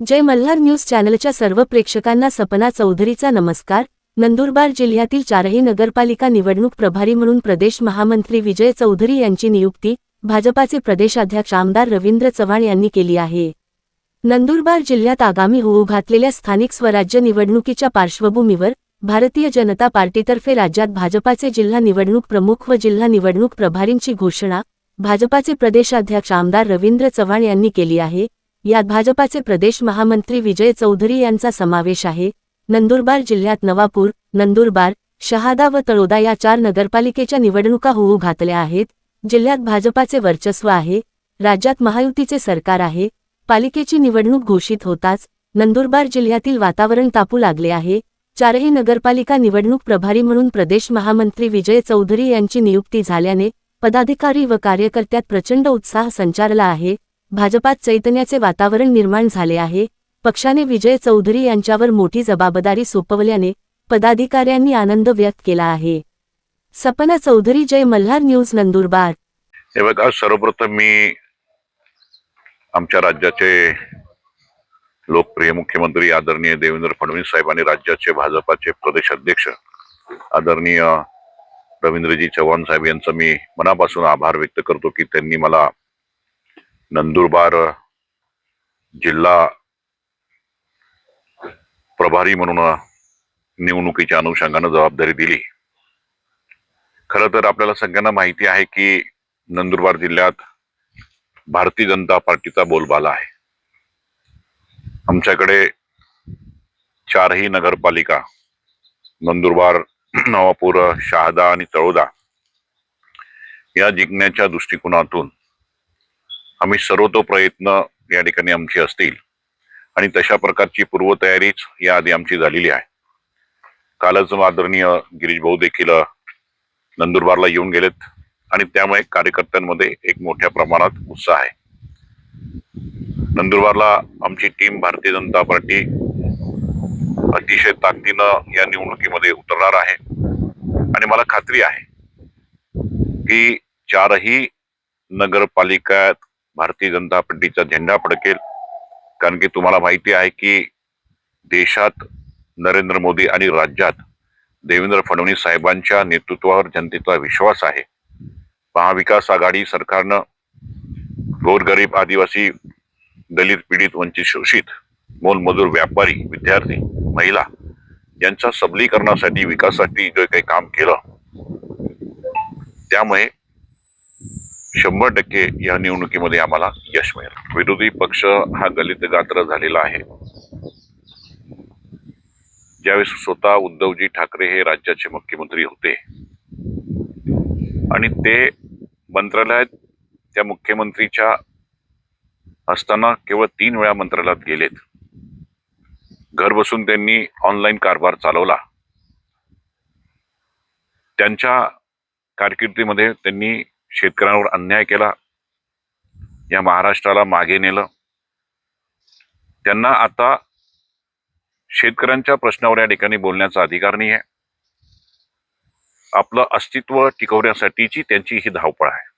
जय Malhar news चॅनलच्या सर्व प्रेक्षकांना सपना चौधरीचा नमस्कार. नंदुरबार जिल्ह्यातील चारही नगरपालिका निवडणूक प्रभारी म्हणून प्रदेश महामंत्री विजय चौधरी यांची नियुक्ती भाजपाचे प्रदेशाध्यक्ष आमदार रवींद्र चव्हाण यांनी केली आहे. नंदुरबार जिल्ह्यात आगामी होऊ घातलेल्या स्थानिक स्वराज्य निवडणुकीच्या पार्श्वभूमीवर भारतीय जनता पार्टीतर्फे राज्यात भाजपाचे जिल्हा निवडणूक प्रमुख व जिल्हा निवडणूक प्रभारींची घोषणा भाजपाचे प्रदेशाध्यक्ष आमदार रवींद्र चव्हाण यांनी केली आहे. यात भाजपाचे प्रदेश महामंत्री विजय चौधरी यांचा समावेश आहे. नंदुरबार जिल्ह्यात नवापूर नंदुरबार शहादा व तळोदा या चार नगरपालिकेच्या निवडणुका होऊ घातल्या आहेत. जिल्ह्यात भाजपाचे वर्चस्व आहे. राज्यात महायुतीचे सरकार आहे. पालिकेची निवडणूक घोषित होताच नंदुरबार जिल्ह्यातील वातावरण तापू लागले आहे. चारही नगरपालिका निवडणूक प्रभारी म्हणून प्रदेश महामंत्री विजय चौधरी यांची नियुक्ती झाल्याने पदाधिकारी व कार्यकर्त्यात प्रचंड उत्साह संचारला आहे. भाजपात चैतन्याचे वातावरण निर्माण झाले आहे. पक्षाने विजय चौधरी यांच्यावर मोठी जबाबदारी सोपवल्याने पदाधिकाऱ्यांनी आनंद व्यक्त केला आहे. सपना चौधरी जय मल्हार न्यूज नंदुरबार. हे बघा सर्वप्रथम मी आमच्या राज्याचे लोकप्रिय मुख्यमंत्री आदरणीय देवेंद्र फडणवीस साहेब आणि राज्याचे भाजपाचे प्रदेश अध्यक्ष आदरणीय रवींद्रजी चव्हाण साहेब यांचा मी मनापासून आभार व्यक्त करतो की त्यांनी मला नंदुरबार जिल्हा प्रभारी म्हणून निवडणुकीच्या अनुषंगानं जबाबदारी दिली. खरं तर आपल्याला सगळ्यांना माहिती आहे की नंदुरबार जिल्ह्यात भारतीय जनता पार्टीचा बोलबाला आहे. आमच्याकडे चारही नगरपालिका नंदुरबार नवापूर शहादा आणि तळोदा या जिंकण्याच्या दृष्टिकोनातून आम्ही सर्वतो प्रयत्न या ठिकाणी आमची असतील. आणि तशा प्रकारची पूर्वतयारीच या आधी आमची झालेली आहे. कालच आदरणीय गिरीश भाऊ देखील नंदुरबारला येऊन गेलेत. आणि त्यामुळे कार्यकर्त्यांमध्ये एक मोठ्या प्रमाणात उत्साह आहे. नंदुरबारला आमची टीम भारतीय जनता पार्टी अतिशय ताकदीनं या निवडणुकीमध्ये उतरणार आहे. आणि मला खात्री आहे की चारही नगरपालिकात भारतीय जनता पार्टीचा झेंडा फडकेल. कारण की तुम्हाला माहिती आहे की देशात नरेंद्र मोदी आणि राज्यात देवेंद्र फडणवीस साहेबांच्या नेतृत्वावर जनतेचा विश्वास आहे. महाविकास आघाडी सरकारनं गोरगरीब आदिवासी दलित पीडित वंचित शोषित मोलमजूर व्यापारी विद्यार्थी महिला यांच्या सबलीकरणासाठी विकासासाठी जे काही काम केलं त्यामुळे शंभर टक्के या निवडणुकीमध्ये आम्हाला यश मिळेल. विरोधी पक्ष हा गलित गात्र झालेला आहे. ज्यावेळेस स्वतः उद्धवजी ठाकरे हे राज्याचे मुख्यमंत्री होते आणि ते मंत्रालयात त्या मुख्यमंत्रीच्या असताना केवळ तीन वेळा मंत्रालयात गेलेत. घर बसून त्यांनी ऑनलाईन कारभार चालवला. त्यांच्या कारकिर्दीमध्ये त्यांनी शेतकऱ्यांवर अन्याय केला या महाराष्ट्राला मागे नेलं. त्यांना आता शेतकऱ्यांच्या प्रश्नावर या ठिकाणी बोलण्याचा अधिकार नाही आहे आपलं अस्तित्व टिकवण्यासाठीची त्यांची ही धावपळ आहे.